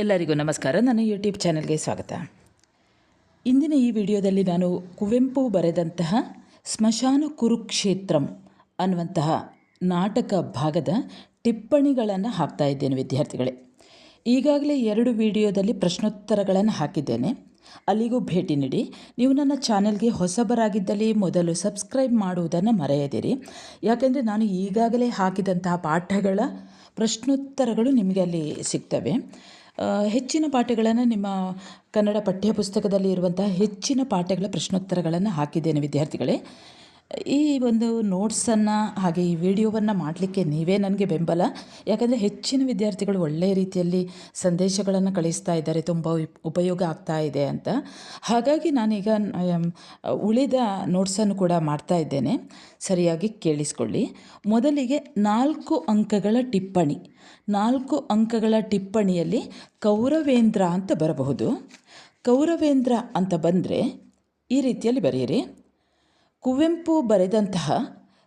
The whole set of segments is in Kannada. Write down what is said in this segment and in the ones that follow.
ಎಲ್ಲರಿಗೂ ನಮಸ್ಕಾರ. ನನ್ನ ಯೂಟ್ಯೂಬ್ ಚಾನೆಲ್ಗೆ ಸ್ವಾಗತ. ಇಂದಿನ ಈ ವಿಡಿಯೋದಲ್ಲಿ ನಾನು ಕುವೆಂಪು ಬರೆದಂತಹ ಸ್ಮಶಾನ ಕುರುಕ್ಷೇತ್ರಂ ಅನ್ನುವಂತಹ ನಾಟಕ ಭಾಗದ ಟಿಪ್ಪಣಿಗಳನ್ನು ಹಾಕ್ತಾ ಇದ್ದೇನೆ ವಿದ್ಯಾರ್ಥಿಗಳೇ. ಈಗಾಗಲೇ ಎರಡು ವಿಡಿಯೋದಲ್ಲಿ ಪ್ರಶ್ನೋತ್ತರಗಳನ್ನು ಹಾಕಿದ್ದೇನೆ. ಅಲ್ಲಿಗೂ ಭೇಟಿ ನೀಡಿ. ನೀವು ನನ್ನ ಚಾನೆಲ್ಗೆ ಹೊಸಬರಾಗಿದ್ದಲ್ಲಿ ಮೊದಲು ಸಬ್ಸ್ಕ್ರೈಬ್ ಮಾಡುವುದನ್ನು ಮರೆಯದಿರಿ. ಯಾಕೆಂದರೆ ನಾನು ಈಗಾಗಲೇ ಹಾಕಿದಂತಹ ಪಾಠಗಳ ಪ್ರಶ್ನೋತ್ತರಗಳು ನಿಮಗೆ ಅಲ್ಲಿ ಸಿಗ್ತವೆ. ಹೆಚ್ಚಿನ ಪಾಠಗಳನ್ನು ನಿಮ್ಮ ಕನ್ನಡ ಪಠ್ಯಪುಸ್ತಕದಲ್ಲಿ ಇರುವಂತಹ ಹೆಚ್ಚಿನ ಪಾಠಗಳ ಪ್ರಶ್ನೋತ್ತರಗಳನ್ನು ಹಾಕಿದ್ದೇನೆ ವಿದ್ಯಾರ್ಥಿಗಳೇ. ಈ ಒಂದು ನೋಟ್ಸನ್ನು ಹಾಗೆ ಈ ವಿಡಿಯೋವನ್ನು ಮಾಡಲಿಕ್ಕೆ ನೀವೇ ನನಗೆ ಬೆಂಬಲ. ಯಾಕಂದರೆ ಹೆಚ್ಚಿನ ವಿದ್ಯಾರ್ಥಿಗಳು ಒಳ್ಳೆಯ ರೀತಿಯಲ್ಲಿ ಸಂದೇಶಗಳನ್ನು ಕಳಿಸ್ತಾ ಇದ್ದಾರೆ, ತುಂಬ ಉಪ್- ಉಪಯೋಗ ಆಗ್ತಾ ಇದೆ ಅಂತ. ಹಾಗಾಗಿ ನಾನೀಗ ಉಳಿದ ನೋಟ್ಸನ್ನು ಕೂಡ ಮಾಡ್ತಾ ಇದ್ದೇನೆ. ಸರಿಯಾಗಿ ಕೇಳಿಸ್ಕೊಳ್ಳಿ. ಮೊದಲಿಗೆ ನಾಲ್ಕು ಅಂಕಗಳ ಟಿಪ್ಪಣಿ. ನಾಲ್ಕು ಅಂಕಗಳ ಟಿಪ್ಪಣಿಯಲ್ಲಿ ಕೌರವೇಂದ್ರ ಅಂತ ಬರಬಹುದು. ಕೌರವೇಂದ್ರ ಅಂತ ಬಂದರೆ ಈ ರೀತಿಯಲ್ಲಿ ಬರೆಯಿರಿ. ಕುವೆಂಪು ಬರೆದಂತಹ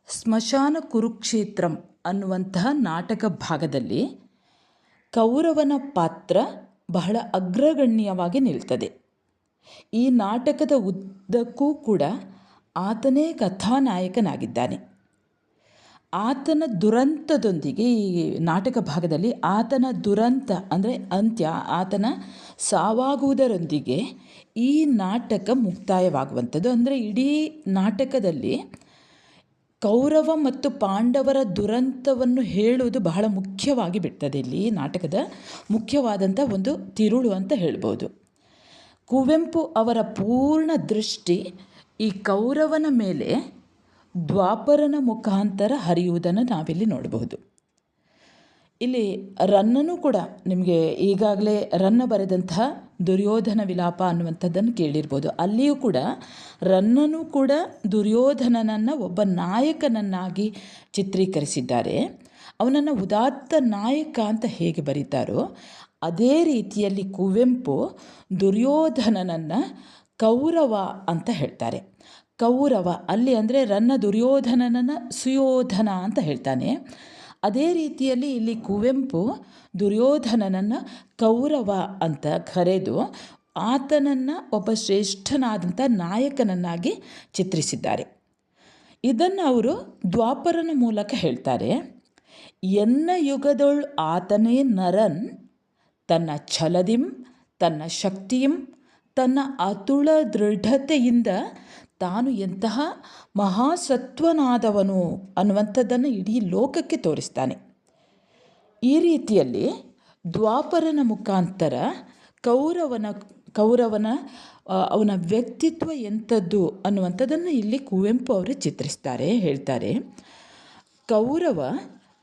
ಸ್ಮಶಾನ ಕುರುಕ್ಷೇತ್ರಂ ಅನ್ನುವಂತಹ ನಾಟಕ ಭಾಗದಲ್ಲಿ ಕೌರವನ ಪಾತ್ರ ಬಹಳ ಅಗ್ರಗಣ್ಯವಾಗಿ ನಿಲ್ತದೆ. ಈ ನಾಟಕದ ಉದ್ದಕ್ಕೂ ಕೂಡ ಆತನೇ ಕಥಾನಾಯಕನಾಗಿದ್ದಾನೆ. ಆತನ ದುರಂತದೊಂದಿಗೆ ಈ ನಾಟಕ ಭಾಗದಲ್ಲಿ ಆತನ ದುರಂತ ಅಂದರೆ ಅಂತ್ಯ, ಆತನ ಸಾವಾಗುವುದರೊಂದಿಗೆ ಈ ನಾಟಕ ಮುಕ್ತಾಯವಾಗುವಂಥದ್ದು. ಅಂದರೆ ಇಡೀ ನಾಟಕದಲ್ಲಿ ಕೌರವ ಮತ್ತು ಪಾಂಡವರ ದುರಂತವನ್ನು ಹೇಳುವುದು ಬಹಳ ಮುಖ್ಯವಾಗಿ ಬಿಡ್ತದೆ ಇಲ್ಲಿ ನಾಟಕದ ಮುಖ್ಯವಾದಂಥ ಒಂದು ತಿರುಳು ಅಂತ ಹೇಳ್ಬೋದು. ಕುವೆಂಪು ಅವರ ಪೂರ್ಣ ದೃಷ್ಟಿ ಈ ಕೌರವನ ಮೇಲೆ ದ್ವಾಪರನ ಮುಖಾಂತರ ಹರಿಯುವುದನ್ನು ನಾವಿಲ್ಲಿ ನೋಡಬಹುದು. ಇಲ್ಲಿ ರನ್ನನು ಕೂಡ ನಿಮಗೆ ಈಗಾಗಲೇ ರನ್ನ ಬರೆದಂತಹ ದುರ್ಯೋಧನ ವಿಲಾಪ ಅನ್ನುವಂಥದ್ದನ್ನು ಕೇಳಿರ್ಬೋದು. ಅಲ್ಲಿಯೂ ಕೂಡ ರನ್ನನು ಕೂಡ ದುರ್ಯೋಧನನನ್ನು ಒಬ್ಬ ನಾಯಕನನ್ನಾಗಿ ಚಿತ್ರೀಕರಿಸಿದ್ದಾರೆ. ಅವನನ್ನು ಉದಾತ್ತ ನಾಯಕ ಅಂತ ಹೇಗೆ ಬರೀತಾರೋ, ಅದೇ ರೀತಿಯಲ್ಲಿ ಕುವೆಂಪು ದುರ್ಯೋಧನನನ್ನು ಕೌರವ ಅಂತ ಹೇಳ್ತಾರೆ. ಕೌರವ, ಅಲ್ಲಿ ಅಂದರೆ ರನ್ನ ದುರ್ಯೋಧನನನ್ನು ಸುಯೋಧನ ಅಂತ ಹೇಳ್ತಾನೆ. ಅದೇ ರೀತಿಯಲ್ಲಿ ಇಲ್ಲಿ ಕುವೆಂಪು ದುರ್ಯೋಧನನನ್ನು ಕೌರವ ಅಂತ ಕರೆದು ಆತನನ್ನು ಒಬ್ಬ ಶ್ರೇಷ್ಠನಾದಂಥ ನಾಯಕನನ್ನಾಗಿ ಚಿತ್ರಿಸಿದ್ದಾರೆ. ಇದನ್ನು ಅವರು ದ್ವಾಪರನ ಮೂಲಕ ಹೇಳ್ತಾರೆ. ಎನ್ನ ಯುಗದೊಳ್ ಆತನೇ ನರನ್, ತನ್ನ ಛಲದಿಂ, ತನ್ನ ಶಕ್ತಿಯಂ, ತನ್ನ ಅತುಳ ದೃಢತೆಯಿಂದ ತಾನು ಎಂತಹ ಮಹಾಸತ್ವನಾದವನು ಅನ್ನುವಂಥದ್ದನ್ನು ಇಡೀ ಲೋಕಕ್ಕೆ ತೋರಿಸ್ತಾನೆ. ಈ ರೀತಿಯಲ್ಲಿ ದ್ವಾಪರನ ಮುಖಾಂತರ ಕೌರವನ ಕೌರವನ ಅವನ ವ್ಯಕ್ತಿತ್ವ ಎಂಥದ್ದು ಅನ್ನುವಂಥದ್ದನ್ನು ಇಲ್ಲಿ ಕುವೆಂಪು ಅವರು ಚಿತ್ರಿಸ್ತಾರೆ, ಹೇಳ್ತಾರೆ. ಕೌರವ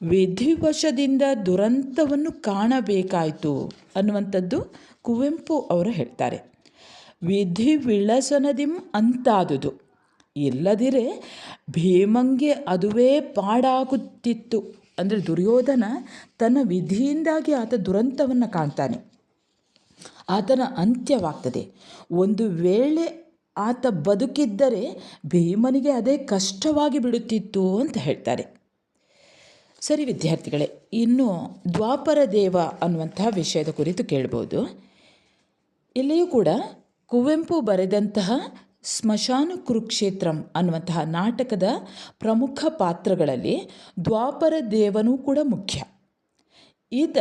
ವಿಧಿವಶದಿಂದ ದುರಂತವನ್ನು ಕಾಣಬೇಕಾಯಿತು ಅನ್ನುವಂಥದ್ದು ಕುವೆಂಪು ಅವರು ಹೇಳ್ತಾರೆ. ವಿಧಿ ವಿಳಸನದಿಂ ಅಂತಾದುದು. ಇಲ್ಲದಿರೆ ಭೀಮಂಗೆ ಅದುವೇ ಪಾಡಾಗುತ್ತಿತ್ತು. ಅಂದರೆ ದುರ್ಯೋಧನ ತನ್ನ ವಿಧಿಯಿಂದಾಗಿ ಆತ ದುರಂತವನ್ನು ಕಾಣ್ತಾನೆ. ಆತನ ಅಂತ್ಯವಾಗ್ತದೆ. ಒಂದು ವೇಳೆ ಆತ ಬದುಕಿದ್ದರೆ ಭೀಮನಿಗೆ ಅದೇ ಕಷ್ಟವಾಗಿ ಬಿಡುತ್ತಿತ್ತು ಅಂತ ಹೇಳ್ತಾರೆ. ಸರಿ ವಿದ್ಯಾರ್ಥಿಗಳೇ, ಇನ್ನು ದ್ವಾಪರ ದೇವ ಅನ್ನುವಂತಹ ವಿಷಯದ ಕುರಿತು ಕೇಳ್ಬೋದು. ಇಲ್ಲಿಯೂ ಕೂಡ ಕುವೆಂಪು ಬರೆದಂತಹ ಸ್ಮಶಾನ ಕುರುಕ್ಷೇತ್ರಂ ಅನ್ನುವಂತಹ ನಾಟಕದ ಪ್ರಮುಖ ಪಾತ್ರಗಳಲ್ಲಿ ದ್ವಾಪರ ದೇವನೂ ಕೂಡ ಮುಖ್ಯ. ಈತ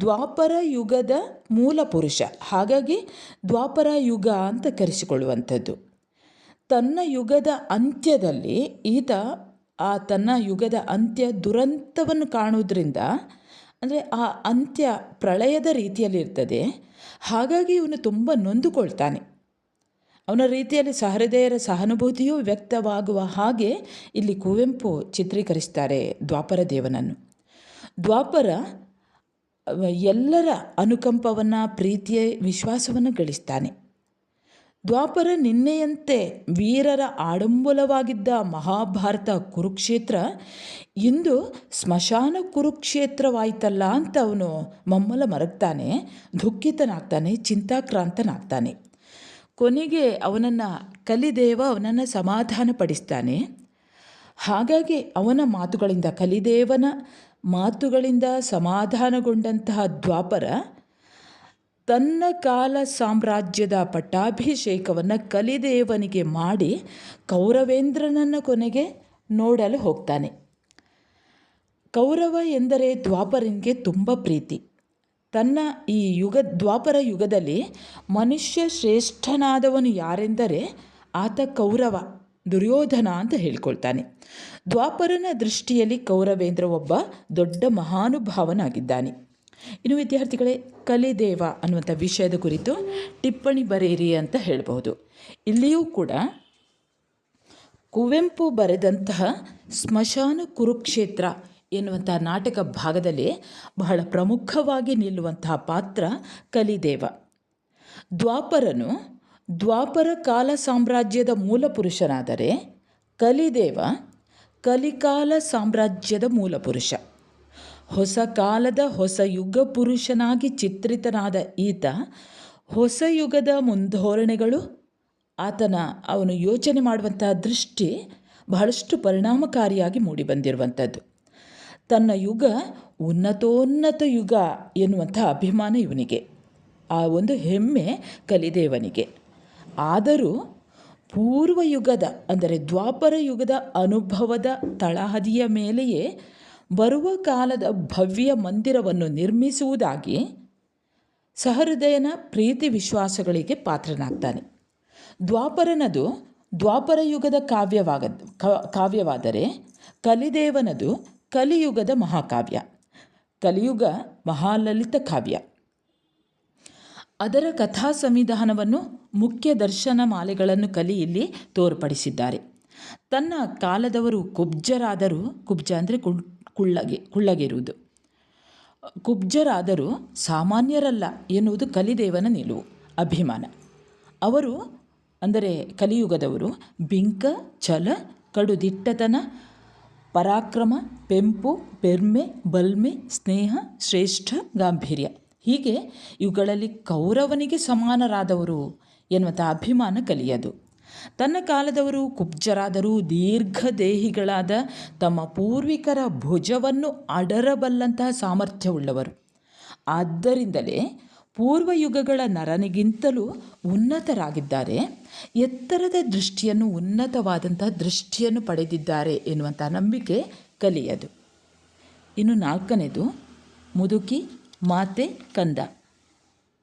ದ್ವಾಪರ ಯುಗದ ಮೂಲ ಪುರುಷ. ಹಾಗಾಗಿ ದ್ವಾಪರ ಯುಗ ಅಂತ ಕರೆಸಿಕೊಳ್ಳುವಂಥದ್ದು. ತನ್ನ ಯುಗದ ಅಂತ್ಯದಲ್ಲಿ ಈತ ಆ ತನ್ನ ಯುಗದ ಅಂತ್ಯ ದುರಂತವನ್ನು ಕಾಣುವುದರಿಂದ ಅಂದರೆ ಆ ಅಂತ್ಯ ಪ್ರಳಯದ ರೀತಿಯಲ್ಲಿರ್ತದೆ ಹಾಗಾಗಿ ಇವನು ತುಂಬ ನೊಂದುಕೊಳ್ತಾನೆ. ಅವನ ರೀತಿಯಲ್ಲಿ ಸಹೃದಯರ ಸಹಾನುಭೂತಿಯೂ ವ್ಯಕ್ತವಾಗುವ ಹಾಗೆ ಇಲ್ಲಿ ಕುವೆಂಪು ಚಿತ್ರೀಕರಿಸ್ತಾರೆ ದ್ವಾಪರ ದೇವನನ್ನು. ದ್ವಾಪರ ಎಲ್ಲರ ಅನುಕಂಪವನ್ನು, ಪ್ರೀತಿಯ ವಿಶ್ವಾಸವನ್ನು ಗಳಿಸ್ತಾನೆ. ದ್ವಾಪರ ನಿನ್ನೆಯಂತೆ ವೀರರ ಆಡಂಬುಲವಾಗಿದ್ದ ಮಹಾಭಾರತ ಕುರುಕ್ಷೇತ್ರ ಇಂದು ಸ್ಮಶಾನ ಕುರುಕ್ಷೇತ್ರವಾಯ್ತಲ್ಲ ಅಂತ ಅವನು ಮಮ್ಮಲ ಮರಗ್ತಾನೆ, ದುಃಖಿತನಾಗ್ತಾನೆ, ಚಿಂತಾಕ್ರಾಂತನಾಗ್ತಾನೆ. ಕೊನೆಗೆ ಅವನನ್ನು ಕಲಿದೇವ ಅವನನ್ನು ಸಮಾಧಾನಪಡಿಸ್ತಾನೆ. ಹಾಗಾಗಿ ಅವನ ಮಾತುಗಳಿಂದ, ಕಲಿದೇವನ ಮಾತುಗಳಿಂದ ಸಮಾಧಾನಗೊಂಡಂತಹ ದ್ವಾಪರ ತನ್ನ ಕಾಲ ಸಾಮ್ರಾಜ್ಯದ ಪಟ್ಟಾಭಿಷೇಕವನ್ನು ಕಲಿದೇವನಿಗೆ ಮಾಡಿ ಕೌರವೇಂದ್ರನನ್ನು ಕೊನೆಗೆ ನೋಡಲು ಹೋಗ್ತಾನೆ. ಕೌರವ ಎಂದರೆ ದ್ವಾಪರನಿಗೆ ತುಂಬ ಪ್ರೀತಿ. ತನ್ನ ಈ ಯುಗ, ದ್ವಾಪರ ಯುಗದಲ್ಲಿ ಮನುಷ್ಯ ಶ್ರೇಷ್ಠನಾದವನು ಯಾರೆಂದರೆ ಆತ ಕೌರವ, ದುರ್ಯೋಧನ ಅಂತ ಹೇಳ್ಕೊಳ್ತಾನೆ. ದ್ವಾಪರನ ದೃಷ್ಟಿಯಲ್ಲಿ ಕೌರವೇಂದ್ರ ಒಬ್ಬ ದೊಡ್ಡ ಮಹಾನುಭಾವನಾಗಿದ್ದಾನೆ. ಇನ್ನು ವಿದ್ಯಾರ್ಥಿಗಳೇ, ಕಲಿದೇವ ಅನ್ನುವಂಥ ವಿಷಯದ ಕುರಿತು ಟಿಪ್ಪಣಿ ಬರೆಯಿರಿ ಅಂತ ಹೇಳ್ಬೋದು ಇಲ್ಲಿಯೂ ಕೂಡ ಕುವೆಂಪು ಬರೆದಂತಹ ಸ್ಮಶಾನ ಕುರುಕ್ಷೇತ್ರ ಎನ್ನುವಂಥ ನಾಟಕ ಭಾಗದಲ್ಲಿ ಬಹಳ ಪ್ರಮುಖವಾಗಿ ನಿಲ್ಲುವಂತಹ ಪಾತ್ರ ಕಲಿದೇವ. ದ್ವಾಪರನು ದ್ವಾಪರ ಕಾಲ ಸಾಮ್ರಾಜ್ಯದ ಮೂಲ ಪುರುಷನಾದರೆ ಕಲಿದೇವ ಕಲಿಕಾಲ ಸಾಮ್ರಾಜ್ಯದ ಮೂಲ ಪುರುಷ ಹೊಸ ಕಾಲದ ಹೊಸ ಯುಗ ಪುರುಷನಾಗಿ ಚಿತ್ರಿತನಾದ ಈತ, ಹೊಸ ಯುಗದ ಮುಂದೋರಣೆಗಳು ಆತನ ಅವನು ಯೋಚನೆ ಮಾಡುವಂತಹ ದೃಷ್ಟಿ ಬಹಳಷ್ಟು ಪರಿಣಾಮಕಾರಿಯಾಗಿ ಮೂಡಿಬಂದಿರುವಂಥದ್ದು. ತನ್ನ ಯುಗ ಉನ್ನತೋನ್ನತ ಯುಗ ಎನ್ನುವಂಥ ಅಭಿಮಾನ ಇವನಿಗೆ, ಆ ಒಂದು ಹೆಮ್ಮೆ ಕಲಿದೇವನಿಗೆ. ಆದರೂ ಪೂರ್ವ ಯುಗದ ಅಂದರೆ ದ್ವಾಪರ ಯುಗದ ಅನುಭವದ ತಳಹದಿಯ ಮೇಲೆಯೇ ಬರುವ ಕಾಲದ ಭವ್ಯ ಮಂದಿರವನ್ನು ನಿರ್ಮಿಸುವುದಾಗಿ ಸಹೃದಯನ ಪ್ರೀತಿ ವಿಶ್ವಾಸಗಳಿಗೆ ಪಾತ್ರನಾಗ್ತಾನೆ. ದ್ವಾಪರನದು ದ್ವಾಪರ ಯುಗದ ಕಾವ್ಯವಾಗ ಕಾವ್ಯವಾದರೆ ಕಲಿದೇವನದು ಕಲಿಯುಗದ ಮಹಾಕಾವ್ಯ. ಕಲಿಯುಗ ಮಹಾಲಲಿತ ಕಾವ್ಯ. ಅದರ ಕಥಾ ಸಂವಿಧಾನವನ್ನು ಮುಖ್ಯ ದರ್ಶನ ಮಾಲೆಗಳನ್ನು ಕಲಿ ಇಲ್ಲಿ ತೋರ್ಪಡಿಸಿದ್ದಾರೆ. ತನ್ನ ಕಾಲದವರು ಕುಬ್ಜರಾದರೂ, ಕುಬ್ಜ ಅಂದರೆ ಕುಳ್ಳಗೆ, ಕುಳ್ಳಗಿರುವುದು. ಕುಬ್ಜರಾದರೂ ಸಾಮಾನ್ಯರಲ್ಲ ಎನ್ನುವುದು ಕಲಿದೇವನ ನಿಲುವು, ಅಭಿಮಾನ. ಅವರು, ಅಂದರೆ ಕಲಿಯುಗದವರು, ಬಿಂಕ, ಛಲ, ಕಡುದಿಟ್ಟತನ, ಪರಾಕ್ರಮ, ಪೆಂಪು, ಪೆರ್ಮೆ, ಬಲ್ಮೆ, ಸ್ನೇಹ, ಶ್ರೇಷ್ಠ, ಗಾಂಭೀರ್ಯ. ಹೀಗೆ ಇವುಗಳಲ್ಲಿ ಕೌರವನಿಗೆ ಸಮಾನರಾದವರು ಎನ್ನುವಂಥ ಅಭಿಮಾನ ಕಲಿಯದು. ತನ್ನ ಕಾಲದವರು ಕುಬ್ಜರಾದರೂ ದೀರ್ಘದೇಹಿಗಳಾದ ತಮ್ಮ ಪೂರ್ವಿಕರ ಭುಜವನ್ನು ಅಡರಬಲ್ಲಂತಹ ಸಾಮರ್ಥ್ಯವುಳ್ಳವರು. ಆದ್ದರಿಂದಲೇ ಪೂರ್ವ ಯುಗಗಳ ನರನಿಗಿಂತಲೂ ಉನ್ನತರಾಗಿದ್ದಾರೆ. ಎತ್ತರದ ದೃಷ್ಟಿಯನ್ನು, ಉನ್ನತವಾದಂತಹ ದೃಷ್ಟಿಯನ್ನು ಪಡೆದಿದ್ದಾರೆ ಎನ್ನುವಂಥ ನಂಬಿಕೆ ಕಲಿಯದು. ಇನ್ನು ನಾಲ್ಕನೇದು, ಮುದುಕಿ, ಮಾತೆ, ಕಂದ.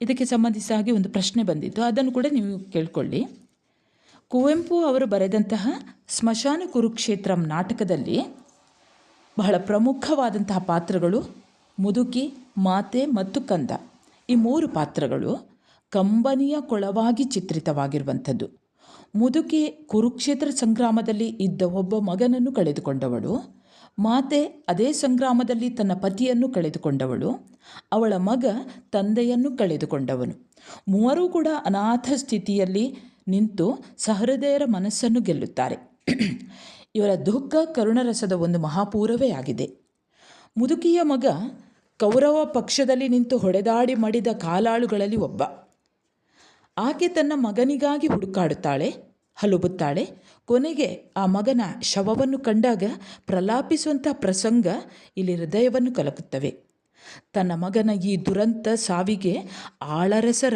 ಇದಕ್ಕೆ ಸಂಬಂಧಿಸಿದ ಹಾಗೆ ಒಂದು ಪ್ರಶ್ನೆ ಬಂದಿತ್ತು. ಅದನ್ನು ಕೂಡ ನೀವು ಕೇಳ್ಕೊಳ್ಳಿ. ಕುವೆಂಪು ಅವರು ಬರೆದಂತಹ ಸ್ಮಶಾನ ಕುರುಕ್ಷೇತ್ರಂ ನಾಟಕದಲ್ಲಿ ಬಹಳ ಪ್ರಮುಖವಾದಂತಹ ಪಾತ್ರಗಳು ಮುದುಕಿ, ಮಾತೆ ಮತ್ತು ಕಂದ. ಈ ಮೂರು ಪಾತ್ರಗಳು ಕಂಬನಿಯ ಕೊಳವಾಗಿ ಚಿತ್ರಿತವಾಗಿರುವಂಥದ್ದು. ಮುದುಕಿ ಕುರುಕ್ಷೇತ್ರ ಸಂಗ್ರಾಮದಲ್ಲಿ ಇದ್ದ ಒಬ್ಬ ಮಗನನ್ನು ಕಳೆದುಕೊಂಡವಳು. ಮಾತೆ ಅದೇ ಸಂಗ್ರಾಮದಲ್ಲಿ ತನ್ನ ಪತಿಯನ್ನು ಕಳೆದುಕೊಂಡವಳು. ಅವಳ ಮಗ ತಂದೆಯನ್ನು ಕಳೆದುಕೊಂಡವನು. ಮೂವರೂ ಕೂಡ ಅನಾಥ ಸ್ಥಿತಿಯಲ್ಲಿ ನಿಂತು ಸಹೃದಯರ ಮನಸ್ಸನ್ನು ಗೆಲ್ಲುತ್ತಾರೆ. ಇವರ ದುಃಖ, ಕರುಣರಸದ ಒಂದು ಮಹಾಪೂರವೇ ಆಗಿದೆ. ಮುದುಕಿಯ ಮಗ ಕೌರವ ಪಕ್ಷದಲ್ಲಿ ನಿಂತು ಹೊಡೆದಾಡಿ ಮಡಿದ ಕಾಲಾಳುಗಳಲ್ಲಿ ಒಬ್ಬ. ಆಕೆ ತನ್ನ ಮಗನಿಗಾಗಿ ಹುಡುಕಾಡುತ್ತಾಳೆ, ಹಲುಬುತ್ತಾಳೆ. ಕೊನೆಗೆ ಆ ಮಗನ ಶವವನ್ನು ಕಂಡಾಗ ಪ್ರಲಾಪಿಸುವಂಥ ಪ್ರಸಂಗ ಇಲ್ಲಿ ಹೃದಯವನ್ನು ಕಲಕುತ್ತವೆ. ತನ್ನ ಮಗನ ಈ ದುರಂತ ಸಾವಿಗೆ ಆಳರಸರ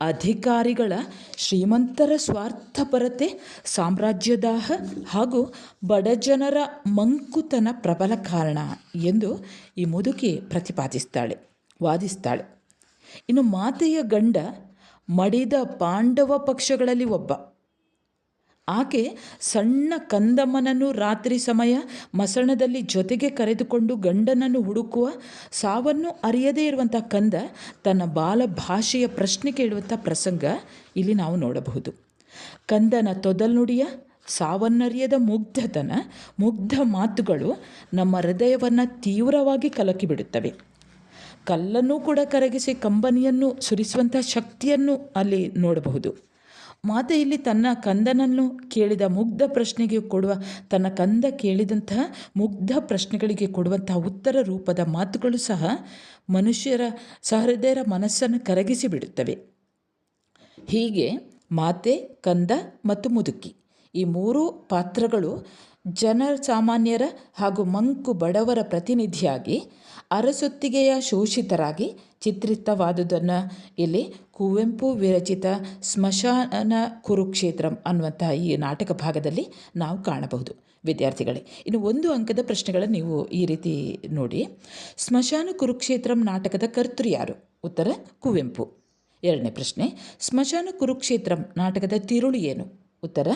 ಅಧಿಕಾರಿಗಳ ಶ್ರೀಮಂತರ ಸ್ವಾರ್ಥಪರತೆ, ಸಾಮ್ರಾಜ್ಯದಾಹ ಹಾಗೂ ಬಡಜನರ ಮಂಕುತನ ಪ್ರಬಲ ಕಾರಣ ಎಂದು ಈ ಮುದುಕಿ ಪ್ರತಿಪಾದಿಸ್ತಾಳೆ, ವಾದಿಸ್ತಾಳೆ. ಇನ್ನು ಮಾತೆಯ ಗಂಡ ಮಡಿದ ಪಾಂಡವ ಪಕ್ಷಗಳಲ್ಲಿ ಒಬ್ಬ. ಆಕೆ ಸಣ್ಣ ಕಂದಮ್ಮನನ್ನು ರಾತ್ರಿ ಸಮಯ ಮಸಣದಲ್ಲಿ ಜೊತೆಗೆ ಕರೆದುಕೊಂಡು ಗಂಡನನ್ನು ಹುಡುಕುವ ಸಾವನ್ನು ಅರಿಯದೇ ಇರುವಂಥ ಕಂದ ತನ್ನ ಬಾಲ ಭಾಷೆಯ ಪ್ರಶ್ನೆ ಕೇಳುವಂಥ ಪ್ರಸಂಗ ಇಲ್ಲಿ ನಾವು ನೋಡಬಹುದು. ಕಂದನ ತೊದಲ್ನುಡಿಯ ಸಾವನ್ನರಿಯದ ಮುಗ್ಧತನ, ಮುಗ್ಧ ಮಾತುಗಳು ನಮ್ಮ ಹೃದಯವನ್ನು ತೀವ್ರವಾಗಿ ಕಲಕಿಬಿಡುತ್ತವೆ ಕಲ್ಲನ್ನು ಕೂಡ ಕರಗಿಸಿ ಕಂಬನಿಯನ್ನು ಸುರಿಸುವಂಥ ಶಕ್ತಿಯನ್ನು ಅಲ್ಲಿ ನೋಡಬಹುದು. ಮಾತೆ ಇಲ್ಲಿ ತನ್ನ ಕಂದನನ್ನು ಕೇಳಿದ ಮುಗ್ಧ ಪ್ರಶ್ನೆಗೆ ಕೊಡುವ, ತನ್ನ ಕಂದ ಕೇಳಿದಂತಹ ಮುಗ್ಧ ಪ್ರಶ್ನೆಗಳಿಗೆ ಕೊಡುವಂತಹ ಉತ್ತರ ರೂಪದ ಮಾತುಗಳು ಸಹ ಮನುಷ್ಯರ ಸಹೃದಯರ ಮನಸ್ಸನ್ನು ಕರಗಿಸಿ ಬಿಡುತ್ತವೆ. ಹೀಗೆ ಮಾತೆ, ಕಂದ ಮತ್ತು ಮುದುಕಿ ಈ ಮೂರೂ ಪಾತ್ರಗಳು ಜನ ಸಾಮಾನ್ಯರ ಹಾಗೂ ಮಂಕು ಬಡವರ ಪ್ರತಿನಿಧಿಯಾಗಿ ಅರಸೊತ್ತಿಗೆಯ ಶೋಷಿತರಾಗಿ ಚಿತ್ರಿತವಾದುದನ್ನು ಇಲ್ಲಿ ಕುವೆಂಪು ವಿರಚಿತ ಸ್ಮಶಾನ ಕುರುಕ್ಷೇತ್ರಂ ಅನ್ನುವಂತಹ ಈ ನಾಟಕ ಭಾಗದಲ್ಲಿ ನಾವು ಕಾಣಬಹುದು. ವಿದ್ಯಾರ್ಥಿಗಳೇ, ಇನ್ನು ಒಂದು ಅಂಕದ ಪ್ರಶ್ನೆಗಳನ್ನು ನೀವು ಈ ರೀತಿ ನೋಡಿ. ಸ್ಮಶಾನ ಕುರುಕ್ಷೇತ್ರಂ ನಾಟಕದ ಕರ್ತೃ ಯಾರು? ಉತ್ತರ ಕುವೆಂಪು. ಎರಡನೇ ಪ್ರಶ್ನೆ, ಸ್ಮಶಾನ ಕುರುಕ್ಷೇತ್ರಂ ನಾಟಕದ ತಿರುಳು ಏನು? ಉತ್ತರ,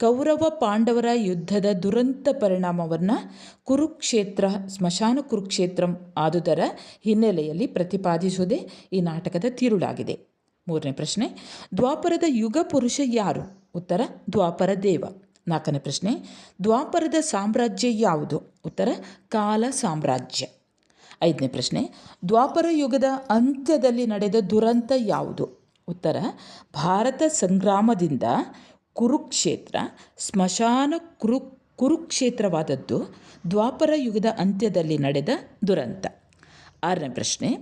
ಕೌರವ ಪಾಂಡವರ ಯುದ್ಧದ ದುರಂತ ಪರಿಣಾಮವನ್ನು ಕುರುಕ್ಷೇತ್ರ, ಸ್ಮಶಾನ ಕುರುಕ್ಷೇತ್ರಂ ಆದುದರ ಹಿನ್ನೆಲೆಯಲ್ಲಿ ಪ್ರತಿಪಾದಿಸುವುದೇ ಈ ನಾಟಕದ ತಿರುಳಾಗಿದೆ. ಮೂರನೇ ಪ್ರಶ್ನೆ, ದ್ವಾಪರದ ಯುಗ ಪುರುಷ ಯಾರು? ಉತ್ತರ, ದ್ವಾಪರ ದೇವ. ನಾಲ್ಕನೇ ಪ್ರಶ್ನೆ, ದ್ವಾಪರದ ಸಾಮ್ರಾಜ್ಯ ಯಾವುದು? ಉತ್ತರ, ಕಾಲ ಸಾಮ್ರಾಜ್ಯ. ಐದನೇ ಪ್ರಶ್ನೆ, ದ್ವಾಪರ ಯುಗದ ಅಂತ್ಯದಲ್ಲಿ ನಡೆದ ದುರಂತ ಯಾವುದು? ಉತ್ತರ, ಭಾರತ ಸಂಗ್ರಾಮದಿಂದ ಕುರುಕ್ಷೇತ್ರ, ಸ್ಮಶಾನ ಕುರು, ಕುರುಕ್ಷೇತ್ರವಾದದ್ದು ದ್ವಾಪರ ಯುಗದ ಅಂತ್ಯದಲ್ಲಿ ನಡೆದ ದುರಂತ. ಆರನೇ ಪ್ರಶ್ನೆ,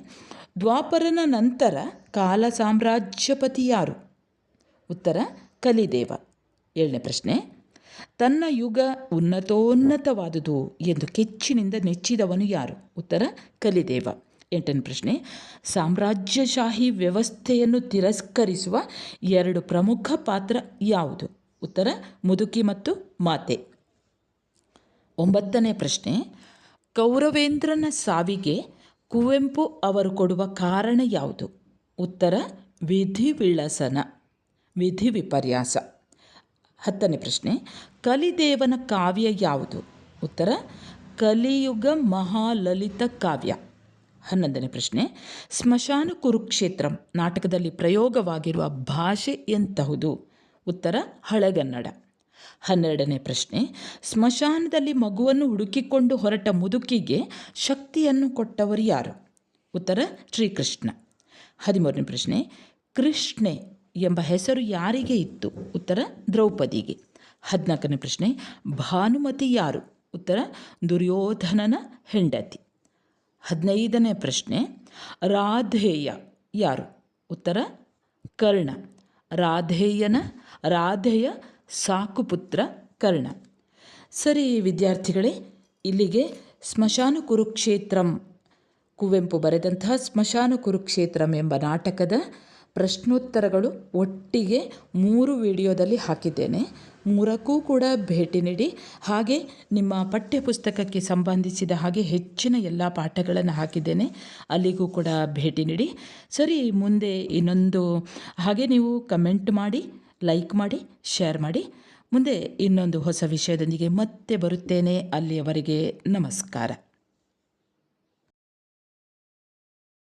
ದ್ವಾಪರನ ನಂತರ ಕಾಲ ಸಾಮ್ರಾಜ್ಯಪತಿ ಯಾರು ಉತ್ತರ, ಕಲಿದೇವ. ಏಳನೇ ಪ್ರಶ್ನೆ, ತನ್ನ ಯುಗ ಉನ್ನತೋನ್ನತವಾದುದು ಎಂದು ಕೆಚ್ಚಿನಿಂದ ನೆಚ್ಚಿದವನು ಯಾರು? ಉತ್ತರ, ಕಲಿದೇವ. ಎಂಟನೇ ಪ್ರಶ್ನೆ, ಸಾಮ್ರಾಜ್ಯಶಾಹಿ ವ್ಯವಸ್ಥೆಯನ್ನು ತಿರಸ್ಕರಿಸುವ ಎರಡು ಪ್ರಮುಖ ಪಾತ್ರ ಯಾವುದು? ಉತ್ತರ, ಮುದುಕಿ ಮತ್ತು ಮಾತೆ. ಒಂಬತ್ತನೇ ಪ್ರಶ್ನೆ, ಕೌರವೇಂದ್ರನ ಸಾವಿಗೆ ಕುವೆಂಪು ಅವರು ಕೊಡುವ ಕಾರಣ ಯಾವುದು? ಉತ್ತರ, ವಿಧಿವಿಳಸನ ವಿಧಿ ವಿಪರ್ಯಾಸ ಹತ್ತನೇ ಪ್ರಶ್ನೆ, ಕಲಿದೇವನ ಕಾವ್ಯ ಯಾವುದು? ಉತ್ತರ, ಕಲಿಯುಗ ಮಹಾಲಲಿತ ಕಾವ್ಯ. ಹನ್ನೊಂದನೇ ಪ್ರಶ್ನೆ. ಸ್ಮಶಾನ ಕುರುಕ್ಷೇತ್ರಂ, ನಾಟಕದಲ್ಲಿ ಪ್ರಯೋಗವಾಗಿರುವ ಭಾಷೆ ಎಂತಹುದು? ಉತ್ತರ, ಹಳೆಗನ್ನಡ. ಹನ್ನೆರಡನೇ ಪ್ರಶ್ನೆ. ಸ್ಮಶಾನದಲ್ಲಿ ಮಗುವನ್ನು ಹುಡುಕಿಕೊಂಡು ಹೊರಟ ಮುದುಕಿಗೆ ಶಕ್ತಿಯನ್ನು ಕೊಟ್ಟವರು ಯಾರು? ಉತ್ತರ, ಶ್ರೀಕೃಷ್ಣ. ಹದಿಮೂರನೇ ಪ್ರಶ್ನೆ. ಕೃಷ್ಣೆ ಎಂಬ ಹೆಸರು ಯಾರಿಗೆ ಇತ್ತು? ಉತ್ತರ, ದ್ರೌಪದಿಗೆ. ಹದಿನಾಲ್ಕನೇ ಪ್ರಶ್ನೆ. ಭಾನುಮತಿ ಯಾರು? ಉತ್ತರ, ದುರ್ಯೋಧನನ ಹೆಂಡತಿ. ಹದಿನೈದನೇ ಪ್ರಶ್ನೆ, ರಾಧೇಯ ಯಾರು? ಉತ್ತರ, ಕರ್ಣ. ರಾಧೇಯನ, ರಾಧೆಯ ಸಾಕುಪುತ್ರ ಕರ್ಣ. ಸರಿ ವಿದ್ಯಾರ್ಥಿಗಳೇ, ಇಲ್ಲಿಗೆ ಸ್ಮಶಾನ ಕುರುಕ್ಷೇತ್ರಂ ಕುವೆಂಪು ಬರೆದಂತಹ ಸ್ಮಶಾನ ಕುರುಕ್ಷೇತ್ರಂ ಎಂಬ ನಾಟಕದ ಪ್ರಶ್ನೋತ್ತರಗಳು ಒಟ್ಟಿಗೆ ಮೂರು ವಿಡಿಯೋದಲ್ಲಿ ಹಾಕಿದ್ದೇನೆ. ಮೂರಕ್ಕೂ ಕೂಡ ಭೇಟಿ ನೀಡಿ. ಹಾಗೆ ನಿಮ್ಮ ಪಠ್ಯಪುಸ್ತಕಕ್ಕೆ ಸಂಬಂಧಿಸಿದ ಹಾಗೆ ಹೆಚ್ಚಿನ ಎಲ್ಲ ಪಾಠಗಳನ್ನು ಹಾಕಿದ್ದೇನೆ. ಅಲ್ಲಿಗೂ ಕೂಡ ಭೇಟಿ ನೀಡಿ. ಸರಿ, ಮುಂದೆ ಇನ್ನೊಂದು ಹಾಗೆ ನೀವು ಕಮೆಂಟ್ ಮಾಡಿ, ಲೈಕ್ ಮಾಡಿ, ಶೇರ್ ಮಾಡಿ. ಮುಂದೆ ಇನ್ನೊಂದು ಹೊಸ ವಿಷಯದೊಂದಿಗೆ ಮತ್ತೆ ಬರುತ್ತೇನೆ. ಅಲ್ಲಿಯವರೆಗೆ ನಮಸ್ಕಾರ.